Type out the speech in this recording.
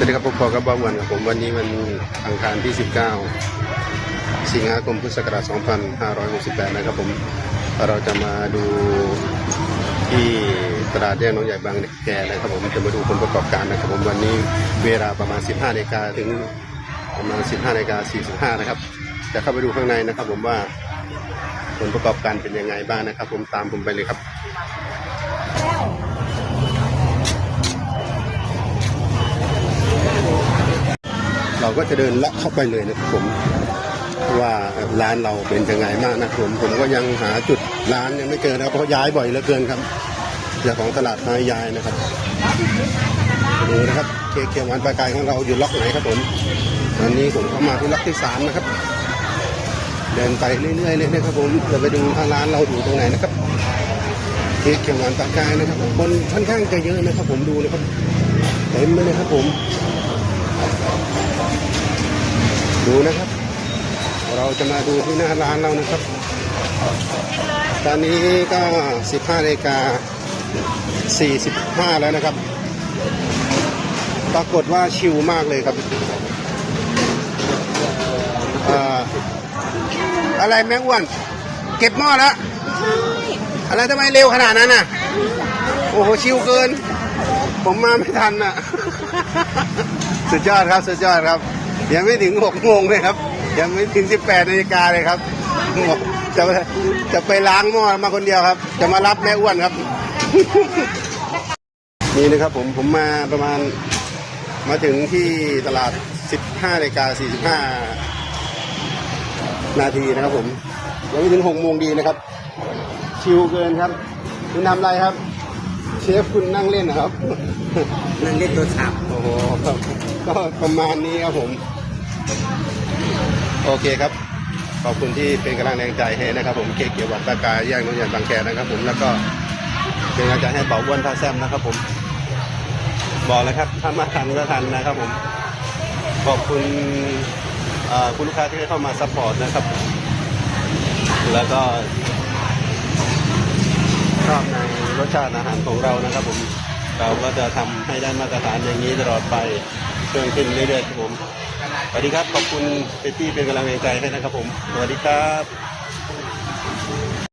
สวัสดีครับผมพอกับบ้าวันครับผมวันนี้วันอังคารที่ 19 สิงหาคมพุทธศักราช 2568 นะครับผมเราจะมาดูที่ตลาดแยกน้องใหญ่บางแกนะครับผมจะมาดูผลประกอบการนะครับผมวันนี้เวลาประมาณ 15นาฬิกาถึงประมาณ 15นาฬิกา45 นะครับ จะเข้าไปดูข้างในนะครับผมว่าผลประกอบการเป็นยังไงบ้างนะครับ ผมตามผมไปเลยครับ เราก็จะเดินเลาะเข้าไปเลยนะครับผมว่าร้านเราเป็นยังไงมากนะผมผมก็ยังหาจุดร้านยังไม่เจอนะครับเพราะย้ายบ่อยเหลือเกินครับเจ้าของตลาดน้ยายนะครับดูนะครับเคเขียวหวานปลากายของเราอยู่ล็อกไหนครับผมตอนนี้ผมเข้ามาที่ล็อกที่สามนะครับ เดินไปเรื่อยๆเลยนะครับผมจะไปดูทางร้านเราอยู่ตรงไหนนะครับเคเขียวหวานปลากายนะครับคนค่อนข้างจะเยอะนะครับ ผมดูนะครับเต็มเลยนะครับผม ดูนะครับ เราจะมาดูที่หน้าร้านเรานะครับ ตอนนี้ก็ 15นาฬิกา45 แล้วนะครับ ปรากฏว่าชิลมากเลยครับอะไรแม่อ้วน เก็บหม้อแล้วอะไรทำไมเร็วขนาดนั้นน่ะ โอ้โหชิลเกิน ผมมาไม่ทันน่ะ สุดยอดครับ สุดยอดครับ ยังไม่ถึงหกโมงเลยครับ ยังไม่ถึงสิบแปดนาฬิกาเลยครับบอกจะไปจะไปล้างหม้อมาคนเดียวครับ จะมารับแม่อ้วนครับ นี่นะครับผมผมมาประมาณมาถึงที่ตลาด 15นาฬิกา45 นาทีนะครับผมยังไม่ถึงหกโมงดีนะครับ ชิลเกินครับ คุณทำอะไรครับ เชฟคุณนั่งเล่นนะครับ นั่งเล่นโทรศัพท์โอ้โหครับก็ประมาณนี้ครับผม โอเคครับ ขอบคุณที่เป็นกำลังแรงใจให้นะครับ ผมเคกเกียวหวานตากายย่งนุ่ยันบางแคนะครับ ผมแล้วก็เป็นกำลังใจให้เป๋าอ้วนท่าแซมนะครับ ผม บอกแล้วครับถ้ามาทันก็ทันนะครับ ผม ขอบคุณคุณลูกค้าที่เข้ามาซัพพอร์ตนะครับ แล้วก็ชอบในรสชาติอาหารของเรานะครับ ผมเราก็จะทำให้ได้มาตรฐานอย่างนี้ตลอดไป เพิ่มขึ้นเรื่อยๆครับผมสวัสดีครับขอบคุณเปตตี้เป็นกำลังใจให้นะครับผมสวัสดีครับ